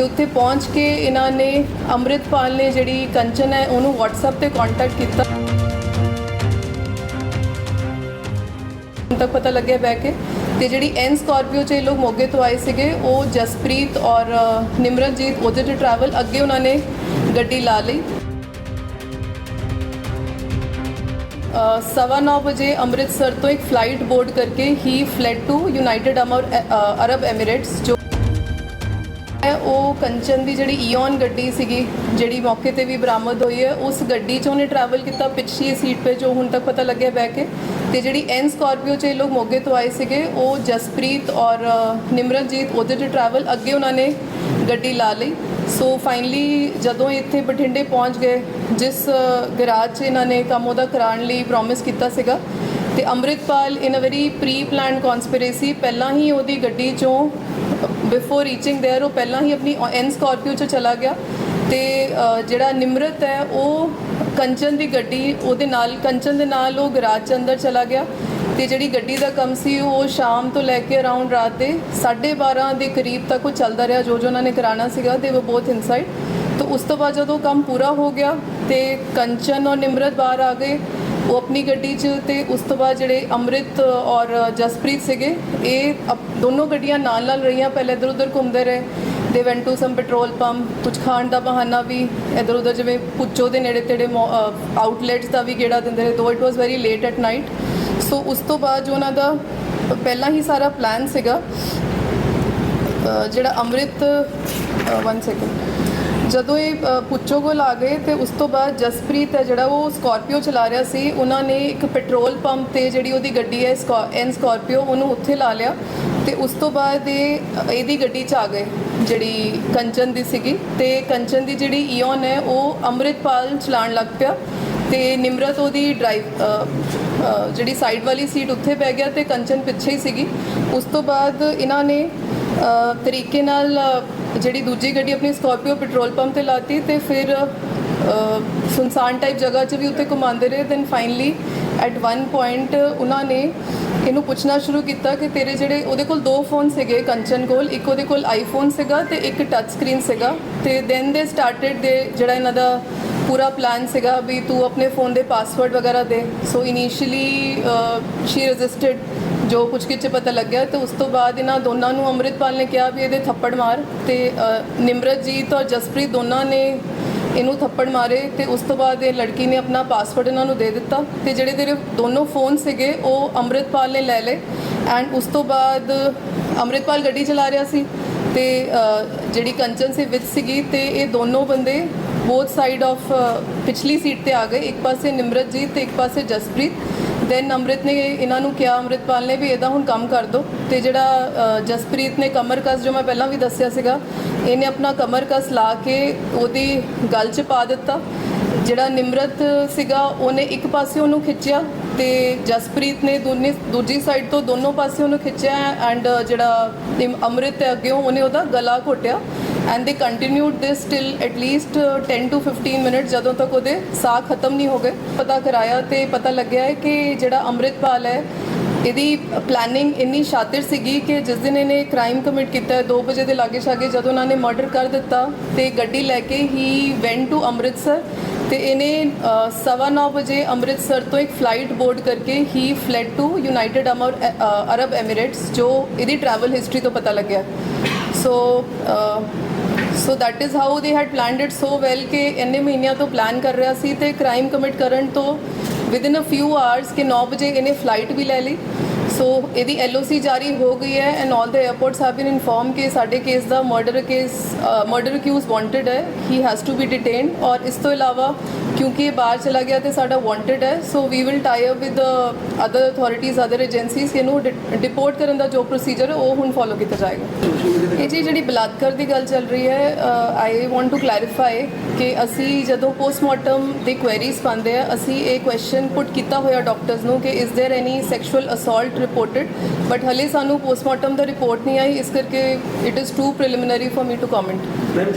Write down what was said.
ਤੇ ਉੱਥੇ ਪਹੁੰਚ ਕੇ ਇਹਨਾਂ ਨੇ ਅੰਮ੍ਰਿਤਪਾਲ ਨੇ ਜਿਹੜੀ ਕੰਚਨ ਹੈ, ਉਹਨੂੰ WhatsApp ਤੇ ਕੰਟੈਕਟ ਕੀਤਾ। ਤੱਕ ਪਤਾ ਲੱਗਿਆ ਬੈ ਕੇ ਤੇ ਜਿਹੜੀ ਐਨ ਸਕਾਰਪੀਓ 'ਚ ਇਹ ਲੋਕ ਮੋਗੇ ਤੋਂ ਆਏ ਸੀਗੇ, ਉਹ ਜਸਪ੍ਰੀਤ ਔਰ ਨਿਮਰਨਜੀਤ, ਉਹਦੇ 'ਚ ਟਰੈਵਲ ਅੱਗੇ ਉਹਨਾਂ ਨੇ ਗੱਡੀ ਲਾ ਲਈ। ਸਵਾ ਨੌ ਵਜੇ ਅੰਮ੍ਰਿਤਸਰ ਤੋਂ ਇੱਕ ਫਲਾਈਟ ਬੋਰਡ ਕਰਕੇ ਹੀ fled to United Arab Emirates ਜੋ ਉਹ ਕੰਚਨ ਦੀ ਜਿਹੜੀ ਈਓਨ ਗੱਡੀ ਸੀਗੀ, ਜਿਹੜੀ ਮੌਕੇ ਤੇ ਵੀ ਬਰਾਮਦ ਹੋਈ ਹੈ, ਉਸ ਗੱਡੀ 'ਚ ਉਹਨੇ ਟਰੈਵਲ ਕੀਤਾ ਪਿਛਲੀ ਸੀਟ 'ਤੇ ਜੋ ਹੁਣ ਤੱਕ ਪਤਾ ਲੱਗਿਆ ਬੈ ਕੇ। ਤੇ ਜਿਹੜੀ ਐਨ ਸਕਾਰਪੀਓ 'ਚ ਇਹ ਲੋਕ ਮੋਗੇ ਤੋਂ ਆਏ ਸੀਗੇ, ਉਹ ਜਸਪ੍ਰੀਤ ਔਰ ਨਿਮਰਨਜੀਤ, ਉਹਦੇ 'ਚ ਟਰੈਵਲ ਅੱਗੇ ਉਹਨਾਂ ਨੇ ਗੱਡੀ ਲਾ ਲਈ। ਸੋ ਫਾਈਨਲੀ ਜਦੋਂ ਇੱਥੇ ਬਠਿੰਡੇ ਪਹੁੰਚ ਗਏ, ਜਿਸ ਗਰਾਜ 'ਚ ਇਹਨਾਂ ਨੇ ਕੰਮ ਉਹਦਾ ਕਰਾਉਣ ਲਈ ਪ੍ਰੋਮਿਸ ਕੀਤਾ ਸੀਗਾ, ਤੇ Amritpal in a very pre planned conspiracy ਪਹਿਲਾਂ ਹੀ ਉਹਦੀ ਗੱਡੀ 'ਚੋਂ ਬਿਫੋਰ ਰੀਚਿੰਗ देयर ਉਹ ਪਹਿਲਾਂ ਹੀ ਆਪਣੀ ਐਨ ਸਕਾਰਪੀਓ 'ਚ ਚਲਾ ਗਿਆ ਤੇ ਅ, ਜਿਹੜਾ ਨਿਮਰਤ ਹੈ ਉਹ ਕੰਚਨ ਦੀ ਗੱਡੀ ਉਹਦੇ ਨਾਲ ਕੰਚਨ ਦੇ ਨਾਲ ਉਹ ਗਰਾਜ 'ਚ ਅੰਦਰ ਚਲਾ ਗਿਆ ਤੇ ਜਿਹੜੀ ਗੱਡੀ ਦਾ ਕੰਮ ਸੀ ਉਹ ਸ਼ਾਮ ਤੋਂ ਲੈ ਕੇ ਅਰਾਊਂਡ ਰਾਤ ਦੇ 12:30 ਦੇ ਕਰੀਬ ਤੱਕ ਉਹ ਚੱਲਦਾ ਰਿਹਾ ਜੋ ਜੋ ਉਹਨਾਂ ਨੇ ਕਰਾਉਣਾ ਸੀਗਾ ਦੇ ਵਰ ਬੋਥ ਇਨਸਾਈਡ ਤਾਂ ਉਸ ਤੋਂ ਬਾਅਦ ਜਦੋਂ ਕੰਮ ਪੂਰਾ ਹੋ ਗਿਆ ਤੇ ਕੰਚਨ ਔਰ ਨਿਮਰਤ ਬਾਹਰ ਆ ਗਏ ਉਹ ਆਪਣੀ ਗੱਡੀ 'ਚ ਤੇ ਉਸ ਤੋਂ ਬਾਅਦ ਜਿਹੜੇ ਅੰਮ੍ਰਿਤ ਔਰ ਜਸਪ੍ਰੀਤ ਸੀਗੇ, ਇਹ ਅਪ- ਦੋਨੋਂ ਗੱਡੀਆਂ ਨਾਲ ਨਾਲ ਰਹੀਆਂ, ਪਹਿਲੇ ਇੱਧਰ ਉੱਧਰ ਘੁੰਮਦੇ ਰਹੇ they went to some petrol pump ਕੁਝ ਖਾਣ ਦਾ ਬਹਾਨਾ ਵੀ ਇੱਧਰ ਉੱਧਰ ਜਿਵੇਂ ਪੁੱਚੋ ਦੇ ਨੇੜੇ ਤੇੜੇ ਆਊਟਲੈਟਸ ਦਾ ਵੀ ਗੇੜਾ ਦਿੰਦੇ ਰਹੇ though it was very late at night so ਉਸ ਤੋਂ ਬਾਅਦ ਜੋ ਉਹਨਾਂ ਦਾ ਪਹਿਲਾਂ ਹੀ ਸਾਰਾ ਪਲਾਨ ਸੀਗਾ ਜਿਹੜਾ ਅੰਮ੍ਰਿਤ ਵਨ ਸੈਕਿੰਡ ਜਦੋਂ ਇਹ ਪੁੱਛੋ ਕੋਲ ਆ ਗਏ ਤੇ ਉਸ ਤੋਂ ਬਾਅਦ ਜਸਪ੍ਰੀਤ ਹੈ ਜਿਹੜਾ ਉਹ ਸਕਾਰਪੀਓ ਚਲਾ ਰਿਹਾ ਸੀ, ਉਹਨਾਂ ਨੇ ਇੱਕ ਪੈਟਰੋਲ ਪੰਪ ਤੇ ਜਿਹੜੀ ਉਹਦੀ ਗੱਡੀ ਹੈ ਐਨ ਸਕਾਰਪੀਓ ਉਹਨੂੰ ਉੱਥੇ ਲਾ ਲਿਆ ਤੇ ਉਸ ਤੋਂ ਬਾਅਦ ਇਹ, ਇਹਦੀ ਗੱਡੀ 'ਚ ਆ ਗਏ ਜਿਹੜੀ ਕੰਚਨ ਦੀ ਸੀਗੀ ਤੇ ਕੰਚਨ ਦੀ ਜਿਹੜੀ ਈਓਨ ਹੈ ਉਹ ਅੰਮ੍ਰਿਤਪਾਲ ਚਲਾਉਣ ਲੱਗ ਪਿਆ ਤੇ ਨਿਮਰਤ ਉਹਦੀ ਡਰਾਈਵ ਜਿਹੜੀ ਸਾਈਡ ਵਾਲੀ ਸੀਟ ਉੱਥੇ ਪੈ ਗਿਆ ਤੇ ਕੰਚਨ ਪਿੱਛੇ ਹੀ ਸੀਗੀ। ਉਸ ਤੋਂ ਬਾਅਦ ਇਹਨਾਂ ਨੇ ਤਰੀਕੇ ਨਾਲ ਜਿਹੜੀ ਦੂਜੀ ਗੱਡੀ ਆਪਣੀ ਸਕਾਰਪੀਓ ਪੈਟਰੋਲ ਪੰਪ ਤੇ ਲਾਤੀ ਤੇ ਫਿਰ ਸੁਨਸਾਨ ਟਾਈਪ ਜਗ੍ਹਾ 'ਚ ਵੀ ਉੱਤੇ ਘੁਮਾਉਂਦੇ ਰਹੇ। Then finally at one point ਉਹਨਾਂ ਨੇ ਇਹਨੂੰ ਪੁੱਛਣਾ ਸ਼ੁਰੂ ਕੀਤਾ ਕਿ ਤੇਰੇ ਜਿਹੜੇ ਉਹਦੇ ਕੋਲ ਦੋ ਫੋਨ ਸੀਗੇ, ਕੰਚਨ ਕੋਲ, ਇੱਕ ਉਹਦੇ ਕੋਲ ਆਈਫੋਨ ਸੀਗਾ ਤੇ ਇੱਕ ਟੱਚ ਸਕਰੀਨ ਸੀਗਾ। ਤੇ ਦੈਨ ਦੇ ਸਟਾਰਟਡ ਦੇ ਜਿਹੜਾ ਇਹਨਾਂ ਦਾ ਪੂਰਾ ਪਲਾਨ ਸੀਗਾ ਵੀ ਤੂੰ ਆਪਣੇ ਫੋਨ ਦੇ ਪਾਸਵਰਡ ਵਗੈਰਾ ਦੇ। ਸੋ ਇਨੀਸ਼ੀਅਲੀ ਸ਼ੀ ਰੈਜ਼ਿਸਟਡ ਜੋ ਕੁਝ ਕਿਚ ਪਤਾ ਲੱਗਿਆ ਤੇ ਉਸ ਤੋਂ ਬਾਅਦ ਇਹਨਾਂ ਦੋਨਾਂ ਨੂੰ ਅੰਮ੍ਰਿਤਪਾਲ ਨੇ ਕਿਹਾ ਵੀ ਇਹਦੇ ਥੱਪੜ ਮਾਰ ਤੇ ਨਿਮਰਤਜੀਤ ਔਰ ਜਸਪ੍ਰੀਤ ਦੋਨਾਂ ਨੇ ਇਹਨੂੰ ਥੱਪੜ ਮਾਰੇ ਤੇ ਉਸ ਤੋਂ ਬਾਅਦ ਇਹ ਲੜਕੀ ਨੇ ਆਪਣਾ ਪਾਸਵਰਡ ਇਹਨਾਂ ਨੂੰ ਦੇ ਦਿੱਤਾ ਤੇ ਜਿਹੜੇ ਤੇਰੇ ਦੋਨੋਂ ਫੋਨ ਸੀਗੇ ਉਹ ਅੰਮ੍ਰਿਤਪਾਲ ਨੇ ਲੈ ਲਏ ਐਂਡ ਉਸ ਤੋਂ ਬਾਅਦ ਅੰਮ੍ਰਿਤਪਾਲ ਗੱਡੀ ਚਲਾ ਰਿਹਾ ਸੀ ਤੇ ਜਿਹੜੀ ਕੰਚਨ ਸੀ ਵਿੱਚ ਸੀਗੀ ਤੇ ਇਹ ਦੋਨੋਂ ਬੰਦੇ ਬੋਥ ਸਾਈਡ ਆਫ ਪਿਛਲੀ ਸੀਟ ਤੇ ਆ ਗਏ, ਇੱਕ ਪਾਸੇ ਨਿਮਰਤਜੀਤ ਤੇ ਇੱਕ ਪਾਸੇ ਜਸਪ੍ਰੀਤ। ਦੈਨ ਅੰਮ੍ਰਿਤ ਨੇ ਇਹਨਾਂ ਨੂੰ ਕਿਹਾ, ਅੰਮ੍ਰਿਤਪਾਲ ਨੇ ਵੀ ਇਹਦਾ ਹੁਣ ਕੰਮ ਕਰ ਦੋ ਤੇ ਜਿਹੜਾ ਜਸਪ੍ਰੀਤ ਨੇ ਕਮਰ ਕਸ ਜੋ ਮੈਂ ਪਹਿਲਾਂ ਵੀ ਦੱਸਿਆ ਸੀਗਾ, ਇਹਨੇ ਆਪਣਾ ਕਮਰ ਕਸ ਲਾ ਕੇ ਉਹਦੀ ਗੱਲ 'ਚ ਪਾ ਦਿੱਤਾ। ਜਿਹੜਾ ਨਿਮਰਤ ਸੀਗਾ, ਉਹਨੇ ਇੱਕ ਪਾਸੇ ਉਹਨੂੰ ਖਿੱਚਿਆ ਤੇ ਜਸਪ੍ਰੀਤ ਨੇ ਦੋਨੇ, ਦੂਜੀ ਸਾਈਡ ਤੋਂ ਦੋਨੋਂ ਪਾਸੇ ਉਹਨੂੰ ਖਿੱਚਿਆ ਐਂਡ ਜਿਹੜਾ ਨਿਮ- ਅੰਮ੍ਰਿਤ ਹੈ ਅੱਗੇ ਉਹਨੇ ਉਹਦਾ ਗਲਾ ਘੋਟਿਆ। And they continued this till at least 10 to 15 minute ਜਦੋਂ ਤੱਕ ਉਹਦੇ ਸਾਹ ਖਤਮ ਨਹੀਂ ਹੋ ਗਏ। ਪਤਾ ਕਰਾਇਆ ਤੇ ਪਤਾ ਲੱਗਿਆ ਹੈ ਕਿ ਜਿਹੜਾ ਅੰਮ੍ਰਿਤਪਾਲ ਹੈ ਇਹਦੀ ਪਲੈਨਿੰਗ ਇੰਨੀ ਸ਼ਾਤਿਰ ਸੀਗੀ ਕਿ ਜਿਸ ਦਿਨ ਇਹਨੇ ਕ੍ਰਾਈਮ ਕਮਿਟ ਕੀਤਾ ਹੈ 2 ਵਜੇ ਦੇ ਲਾਗੇ ਛਾਗੇ ਜਦੋਂ ਉਹਨਾਂ ਨੇ ਮਰਡਰ ਕਰ ਦਿੱਤਾ ਤੇ ਗੱਡੀ ਲੈ ਕੇ ਹੀ ਵੈਂਟ ਟੂ ਅੰਮ੍ਰਿਤਸਰ ਤੇ ਇਹਨੇ ਅ, ਸਵਾ ਨੌ ਵਜੇ ਅੰਮ੍ਰਿਤਸਰ ਤੋਂ ਇੱਕ ਫਲਾਈਟ ਬੋਰਡ ਕਰਕੇ ਹੀ fled to United Arab Emirates ਜੋ ਇਹਦੀ ਟਰੈਵਲ ਹਿਸਟਰੀ ਤੋਂ ਪਤਾ ਲੱਗਿਆ। So so that is how they had planned it so well ਕਿ ਇੰਨੇ ਮਹੀਨਿਆਂ ਤੋਂ ਪਲਾਨ ਕਰ ਰਿਹਾ ਸੀ ਤੇ ਕ੍ਰਾਈਮ ਕਮਿਟ ਕਰਨ ਤੋਂ ਵਿਦਿਨ ਅ ਫਿਊ ਆਵਰਸ ਕਿ 9 ਵਜੇ ਇਹਨੇ ਫਲਾਈਟ ਵੀ ਲੈ ਲਈ ਸੋ ਇਹਦੀ ਐਲਓਸੀ ਜਾਰੀ ਹੋ ਗਈ ਹੈ and all the airports have been inform ਕਿ ਸਾਡੇ ਕੇਸ ਦਾ murder case murder accused wanted ਹੈ he has to be detained ਔਰ ਇਸ ਤੋਂ ਇਲਾਵਾ ਕਿਉਂਕਿ ਇਹ ਬਾਹਰ ਚਲਾ ਗਿਆ ਤੇ ਸਾਡਾ ਵਾਂਟਡ ਹੈ so we will tie up with other authorities other agencies ਇਹਨੂੰ ਡਿਪੋਰਟ ਕਰਨ ਦਾ ਜੋ ਪ੍ਰੋਸੀਜਰ ਹੈ, ਉਹ ਹੁਣ ਫੋਲੋ ਕੀਤਾ ਜਾਏਗਾ। ਇਹ ਜੀ ਜਿਹੜੀ ਬਲਾਤਕਾਰ ਦੀ ਗੱਲ ਚੱਲ ਰਹੀ ਹੈ ਆਈ ਵਾਂਟ ਟੂ ਕਲੈਰੀਫਾਈ ਕਿ ਅਸੀਂ ਜਦੋਂ ਪੋਸਟਮਾਰਟਮ ਦੀ ਕੁਐਰੀਜ਼ ਪਾਉਂਦੇ ਆ ਅਸੀਂ ਇਹ ਕੁਐਸਚਨ ਪੁੱਟ ਕੀਤਾ ਹੋਇਆ ਡਾਕਟਰਸ ਨੂੰ ਕਿ is there any sexual assault reported but ਹਲੇ ਸਾਨੂੰ ਪੋਸਟਮਾਰਟਮ ਦਾ ਰਿਪੋਰਟ ਨਹੀਂ ਆਈ ਇਸ ਕਰਕੇ it is too preliminary for me to comment